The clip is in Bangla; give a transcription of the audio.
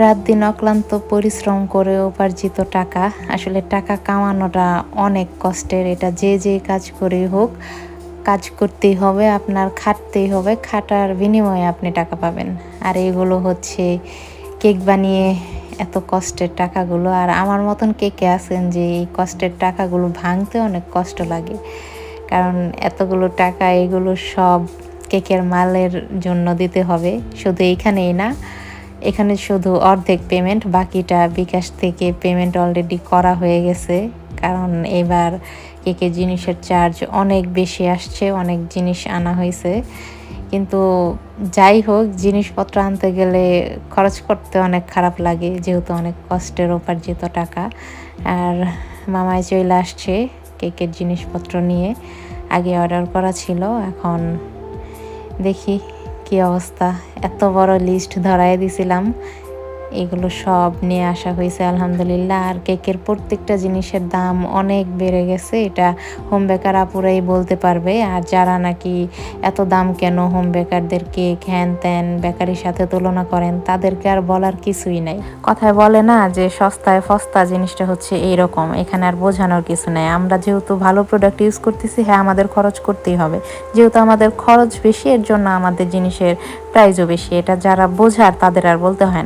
রাত দিন অক্লান্ত পরিশ্রম করে উপার্জিত টাকা। আসলে টাকা কামানোটা অনেক কষ্টের। এটা যে যে কাজ করে হোক, কাজ করতেই হবে, আপনার খাটতেই হবে, খাটার বিনিময়ে আপনি টাকা পাবেন। আর এগুলো হচ্ছে কেক বানিয়ে এত কষ্টের টাকাগুলো। আর আমার মতন কে কে আছেন যে এই কষ্টের টাকাগুলো ভাঙতে অনেক কষ্ট লাগে। কারণ এতগুলো টাকা, এগুলো সব কেকের মালের জন্য দিতে হবে। শুধু এইখানেই না এখানে শুধু অর্ধেক পেমেন্ট বাকিটা বিকাশ থেকে পেমেন্ট অলরেডি করা হয়ে গেছে। কারণ এবার কেকের জিনিসের চার্জ অনেক বেশি আসছে, অনেক জিনিস আনা হয়েছে। কিন্তু যাই হোক, জিনিসপত্র আনতে গেলে খরচ করতে অনেক খারাপ লাগে, যেহেতু অনেক কষ্টের উপার্জিত টাকা। আর মামায় চলে আসছে কেকের জিনিসপত্র নিয়ে। আগে অর্ডার করা ছিল, এখন দেখি। কি অবস্থা? এত বড় লিস্ট ধরাই দিছিলাম। এগুলো সব নিয়ে আসা হয়েছে, আলহামদুলিল্লাহ। আর কেকের প্রত্যেকটা জিনিসের দাম অনেক বেড়ে গেছে, এটা হোম বেকার আপুরাই বলতে পারবে। আর যারা নাকি এত দাম কেন হোম বেকারদের কেক, হ্যান ত্যান বেকারির সাথে তুলনা করেন, তাদেরকে আর বলার কিছুই নাই। কথায় বলে না যে সস্তায় ফস্তা জিনিসটা হচ্ছে এইরকম, এখানে আর বোঝানোর কিছু নাই। আমরা যেহেতু ভালো প্রোডাক্ট ইউজ করতেছি হ্যাঁ আমাদের খরচ করতেই হবে। যেহেতু আমাদের খরচ বেশি, এর জন্য আমাদের জিনিসের প্রাইসও বেশি। এটা যারা বোঝার, তাদের আর বলতে হয় না।